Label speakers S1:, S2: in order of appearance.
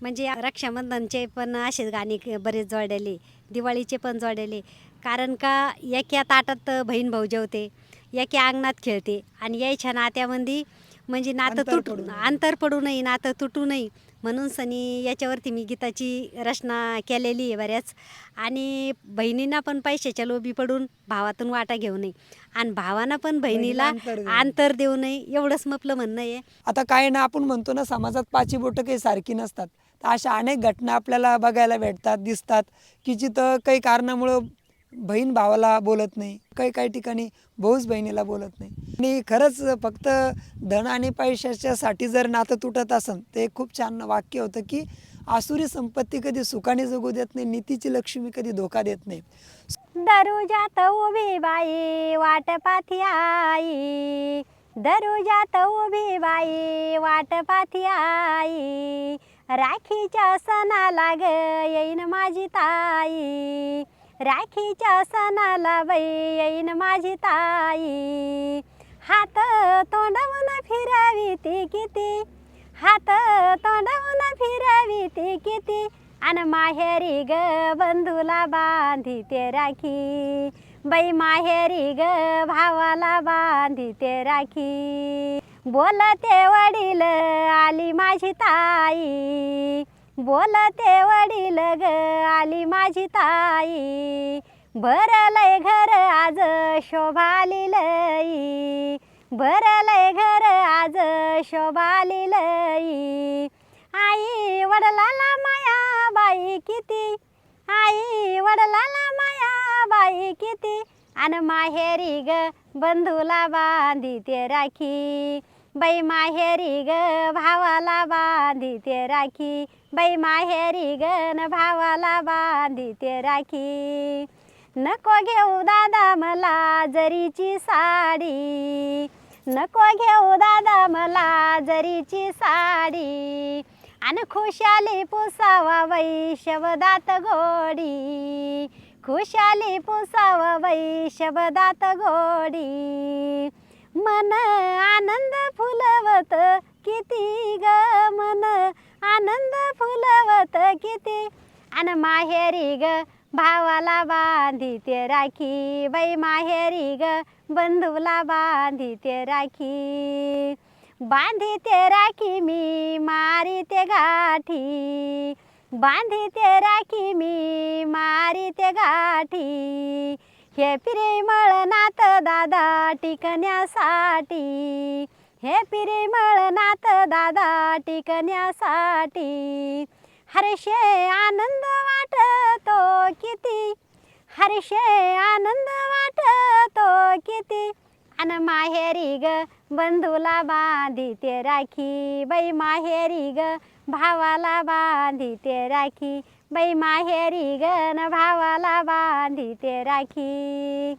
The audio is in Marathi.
S1: म्हणजे रक्षाबंधनचे पण असेच गाणे बरेच जोडलेले दिवाळीचे पण जोडलेले. कारण का एका ताटात बहीण भाऊ जेवते एका अंगणात खेळते आणि यायच्या नात्यामध्ये म्हणजे नातं तुटू. अंतर पडू नये नातं तुटू नये. म्हणून सनी याच्यावरती मी गीताची रचना केलेली आहे बऱ्याच. आणि बहिणींना पण पैशाच्या लोभी पडून भावातून वाटा घेऊ नये. आणि भावानं पण बहिणीला
S2: अंतर देऊ नये.
S1: एवढंच आपलं म्हणणं आहे.
S2: आता काय ना आपण म्हणतो ना समाजात पाची बोटं काही सारखी नसतात. तर अशा अनेक घटना आपल्याला बघायला भेटतात दिसतात की जिथं काही कारणामुळं बहीण भावाला बोलत नाही काही काही ठिकाणी भाऊच बहिणीला बोलत नाही. आणि खरंच फक्त धन आणि पैशाच्यासाठी जर नातं तुटत असेल ते खूप छान वाक्य होतं की आसुरी संपत्ती कधी सुखाने जगू देत नाही नीतीची लक्ष्मी कधी धोका देत नाही.
S1: दरुजात उभी बाई वाट पाथी आई. दरुजात उभी बाई वाट पाथी आई. राखीच्या सणाला ग येईन माझी ताई. राखीच्या सणाला बाई येईन माझी ताई. हात तोंडवून फिरावी ती किती? हात तोंडवून फिरावी ती किती? आणि माहेरी ग बंधूला बांधी ते राखी. बाई माहेरी ग भावाला बांधी ते राखी. बोलते वडील आली माझी ताई. बोलते वडील ग आली माझी ताई. भरलय घर आज शोभाली लई भरलय घर आज शोभाली लई आई वडलाला माया बाई किती? आई वडलाला माया बाई किती? आणि माहेरी ग बंधूला बांधी ते राखी. बाई माहेरी ग भावाला बांधी ते राखी. बाई माहेरी ग न भावाला बांधी ते राखी. नको घेऊ दादा मला जरीची साडी. नको घेऊ दादा मला जरीची साडी. आणि खुशाली पुसावा वैशवदात शब्दात गोडी. खुशाली पुसावा वैशवदात शब्दात गोडी. मन आनंद फुलवत किती ग मन? आनंद फुलवत किती? आणि माहेरी ग भावाला बांधी ते राखी. बाई माहेरी ग बंधूला बांधी ते राखी. बांधी ते राखी मी मारी ते गाठी. बांधी ते राखी मी मारी ते गाठी. हे प्रेमळ नात दादा टिकण्यासाठी. हे पिरिमळ नात दादा टिकण्यासाठी. हर्षे आनंद वाटतो किती. हर्षे आनंद वाटतो किती. अन माहेरी ग बंधूला बांधी ते राखी. बाई माहेरी ग भावाला बांधी ते राखी. बाई माहेरी ग न भावाला बांधी ते राखी.